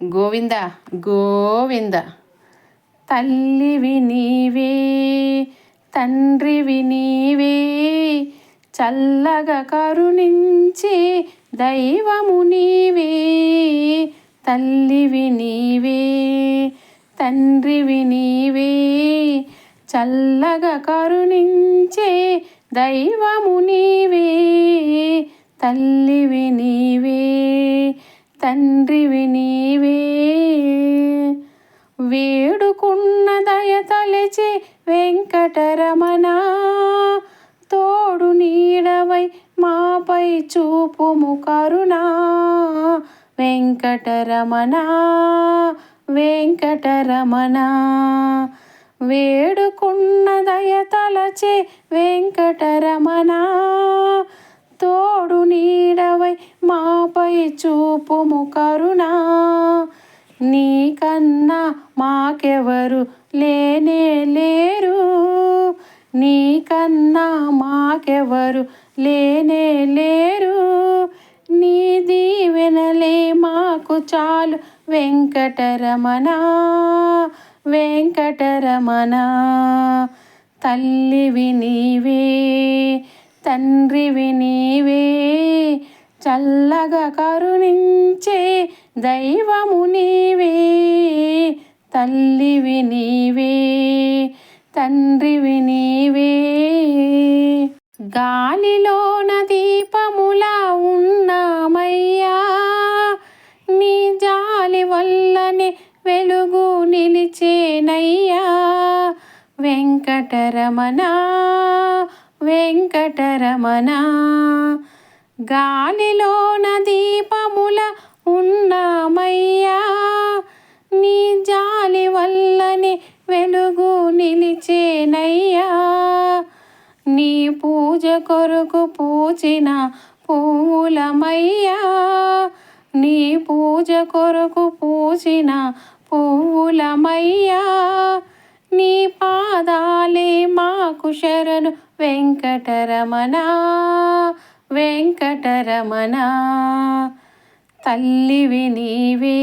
గోవింద గోవింద. తల్లివి నీవే తండ్రివి నీవే చల్లగా కరుణించి దైవము నీవే. తల్లివి నీవే తండ్రివి నీవే చల్లగా కరుణించే దైవము నీవే. తల్లివి నీవే తండ్రివి నీవే వేడుకున్న దయ తలచి వెంకటరమణ. తోడు నీడవై మాపై చూపుము కరుణా. వెంకటరమణ వెంకటరమణ. వేడుకున్న దయ తలచే వెంకటరమణ. తోడు నీడవై మాపై చూపుము కరుణా. నీకన్నా మాకెవరు లేనే లేరు. నీకన్నా మాకెవరు లేనే లేరు. నీ దీవెనలే మాకు చాలు వెంకటరమణ వెంకటరమణ. తల్లివి నీవే తండ్రివి నీవే. చల్లగా కరుణించే దైవము నీవే. తల్లివి నీవే తండ్రివి నీవే. గాలిలోన దీపములా ఉన్నామయ్యా నీ జాలి వల్లనే వెలుగు నిలిచేనయ్యా. వెంకటరమణ వెంకటరమణ గాలిలోన దీపముల వెలుగు నిలిచేనయ్యా. నీ పూజ కొరకు పూచిన పువ్వులమయ్యా నీ పూజ కొరకు పూచిన పువ్వులమయ్యా నీ పాదాలే మాకు శరణు వెంకటరమణ వెంకటరమణ. తల్లివి నీవే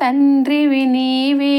తండ్రివి నీవే